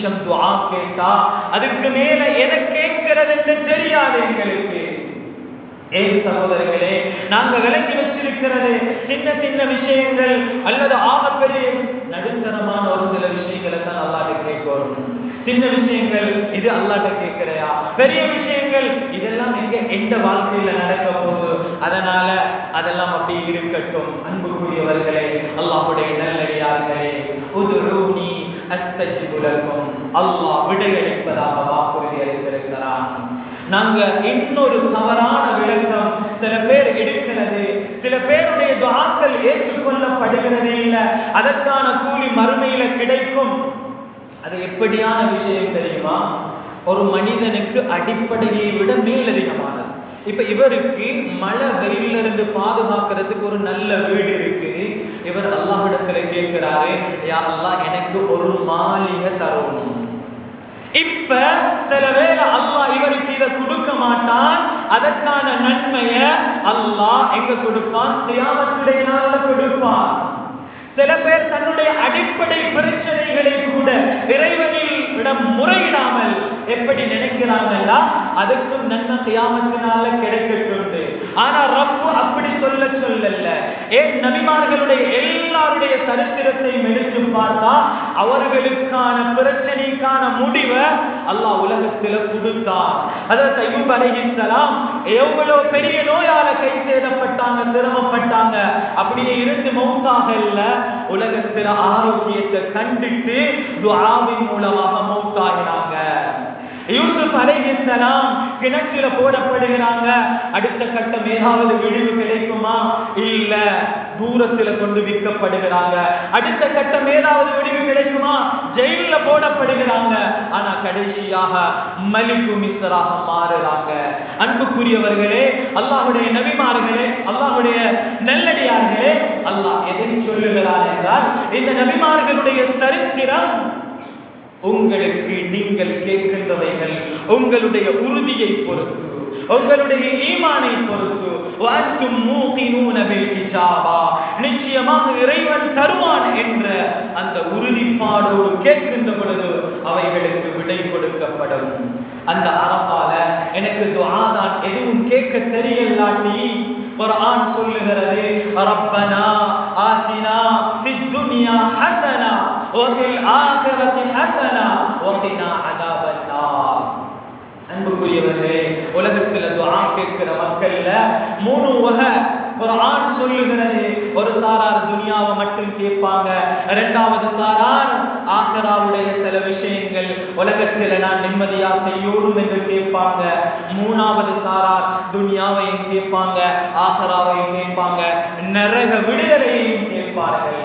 நிமிஷம் துவா கேட்டா அதுக்கு மேல எதை கேட்கிறது என்று தெரியாது எங்களுக்கு. ஏன் சகோதரர்களே நாங்க விளக்கி வச்சிருக்கிறது சின்ன சின்ன விஷயங்கள் அல்லது ஆகப்பெரிய நடுத்தரமான ஒரு சில விஷயங்களை தான் அல்லாட்ட கேட்கணும் சின்ன விஷயங்கள் இது அல்லாட்ட கேட்கிறையா? பெரிய விஷயங்கள் இதெல்லாம் எங்க எந்த வாழ்க்கையில நடக்க போகுது? அதனால அதெல்லாம் அப்படி இருக்கட்டும். அன்புக்குரியவர்களே அல்லாஹுடைய அல்லாஹ் விடையளிப்பதாக வாக்குறுதி அளித்திருக்கிறான். நாங்க இன்னொரு தவறான விளக்கம் சில பேர் எடுக்கிறது. சில பேருடைய துவாக்கள் ஏற்றுக்கொள்ளப்படுகிறதே இல்லை. அதற்கான கூலி மறுமையில கிடைக்கும். அது எப்படியான விஷயம் தெரியுமா? ஒரு மனிதனுக்கு அடிப்படையை விட மேலதிகமானது. இப்ப இவருக்கு மழை வெயில இருந்து பாதுகாக்கிறதுக்கு ஒரு நல்ல வீடு இருக்கு. இவர் அல்லாஹிடத்துல கேட்கிறாரு யாரெல்லாம் எனக்கு ஒரு மாளிகை தரணும். இப்ப சில வேளை அல்லாஹ் இவருக்கு இதை கொடுக்க மாட்டான். அதற்கான நன்மைய அல்லாஹ் எங்க கொடுப்பான்? தியாகத்துடைய கொடுப்பான். சில பேர் தன்னுடைய அடிப்படை பிரச்சனைகளை கூட இறைவனில் இடம் முறையிடாமல் எப்படி நினைக்கிறாங்கன்னா அதுக்கும் நன்மை தியாமத்தினால கிடைக்கட்டுண்டு ஆனா ரப்பு அப்படி சொல்ல சொல்லல. ஏன் நபிமார்களுடைய எல்லாருடைய சரித்திரத்தையும் எடுத்து பார்த்தா அவர்களுக்கான பிரச்சனைக்கான முடிவை அல்லாஹ் உலகத்தில் கொடுத்தான். அதாவது ஐயூப் அலைஹிஸ்ஸலாம் எவ்வளவு பெரிய நோயால கை சேதப்பட்டாங்க சிரமப்பட்டாங்க. அப்படியே இருந்து மௌத்தாக இல்ல. உலகத்துல ஆரோக்கியத்தை கண்டுட்டு துஆவின் மூலமாக மௌத்தாகிறாங்க யூசுப் அலைஹிஸ்ஸலாம் கிணற்றில போடப்படுகிறாங்க. அடுத்த கட்டம் ஏதாவது விழிவு கிடைக்குமா? தூரத்துல கொண்டு விற்கப்படுகிறாங்க. அடுத்த கட்டம் ஏதாவது விடிவு கிடைக்குமா? ஜெயில போடப்படுகிறாங்க. ஆனா கடைசியாக மலிப்பு மிஸ்ராக மாறுறாங்க. அன்புக்குரியவர்களே அல்லாஹுடைய நபிமார்களே அல்லாஹுடைய நல்லடியார்களே அல்லாஹ் எதை சொல்லுகிறார் என்றால் இந்த நபிமார்களுடைய சரித்திரம் உங்களுக்கு நீங்கள் கேட்கின்றவைகள் உங்களுடைய உறுதியை பொறுத்து. உங்களுடைய ஈமானை பொறுத்து வாக்கும் மூக்கினூன பில்கிதாபா. நிச்சயமாக இறைவன் தருவான் என்ற அந்த உறுதிப்பாடோடு கேட்கின்ற பொழுது அவைகளுக்கு விடை கொடுக்கப்படும். அந்த அரப்பால எனக்கு துவாதான் எதுவும் கேட்க தெரியலாட்டி குர்ஆன் சொல்லுகிறது ரப்பனா ஆசினா ஃபித் துன்யா ஹசனா வஃபில் ஆகிரதி ஹசனா வகினா குரான் கேட்கிற மக்கள்ல மூணு வகை குர்ஆன் சொல்லுகிறது. ஒரு சாரார் துனியாவை மட்டும் கேட்பாங்க. இரண்டாவது சாரார் ஆசராவுடைய சில விஷயங்கள் உலகத்தில் நான் நிம்மதியா செய்யோடும் என்று கேட்பாங்க. மூணாவது சாரார் துனியாவையும் கேட்பாங்க ஆசராவையும் கேட்பாங்க. நரக விடுதலையையும் கேட்பார்கள்.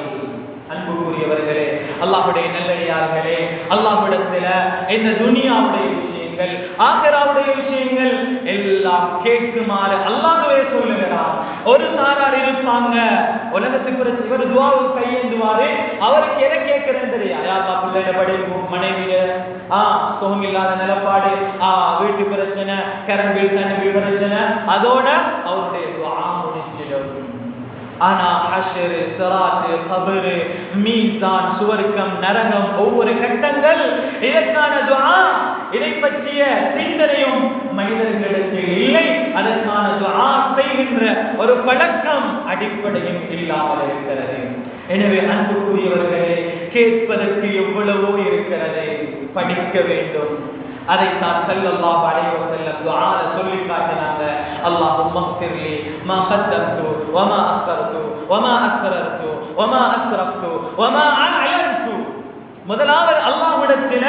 அன்புக்குரியவர்களே அல்லாஹுடைய நல்லடியார்களே அல்லாஹ்விடத்துல இந்த துனியாவுடைய விஷயங்கள் ஆகராவுடைய விஷயங்கள் எல்லாம் கேட்குமாறு அல்லாஹ்வே சொல்லுகிறார் ஒரு சாரார் இருப்பாங்க உலகத்துக்கு ஒரு இவர் துவாவுக்கு கையேந்துவாரு அவருக்கு எதை கேட்கிறேன்னு தெரியாது யாரா பிள்ளைய படிப்பு மனைவிய ஆ சுகம் இல்லாத நிலப்பாடு ஆ வீட்டு பிரச்சனை கரண்ட் பில் தண்ணி பில் பிரச்சனை அதோட அவருடைய துவா முடிஞ்சிடும். ஆனா அஷரு சராத்து கபரு மீசான் சுவர்க்கம் நரகம் ஒவ்வொரு கட்டங்கள் இதற்கான துவா இதை பற்றிய சிந்தனையும் மனிதர்களுக்கு இல்லை. அதற்கான துஆ செய்கின்ற ஒரு பழக்கம் அடிப்படையும் இல்லாமல் இருக்கிறது. எனவே அன்புக்குரியவர்களே கேட்பதற்கு எவ்வளவோ இருக்கிறது. படிக்க வேண்டும். அதைத்தான் செல்லல்லா அலைஹி வஸல்லம் துஆல சொல்லி காட்டினாங்க. அல்லாஹும் ஃபிர்லி மா கத்தம்து வமா அஸ்ரர்து வமா அஸ்ரர்து வமா அஸ்ரஃப்து வமா முதலாவது அல்லாஹ்விடத்தில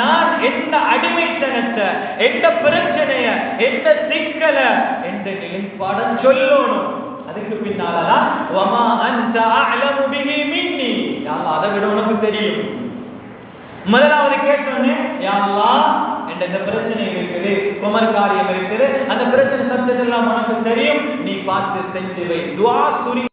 நான் எந்த அடிமைத்தனத்தை எந்த பிரச்சனைய எந்த சிக்கலை எந்த நிலைப்பாடம் சொல்லணும். அதுக்கு பின்னாலதான் வமா அந்த அஅலமு பிஹி மின்னி. யா அதை விட உனக்கு தெரியும். முதலாவது கேட்டோன்னே யா என்ற இந்த பிரச்சனை இருக்குது குமர் காரியம் இருக்குது. அந்த பிரச்சனை சப்தத்தெல்லாம் உனக்கு தெரியும். நீ பார்த்து செஞ்சு வை. துவா சுரி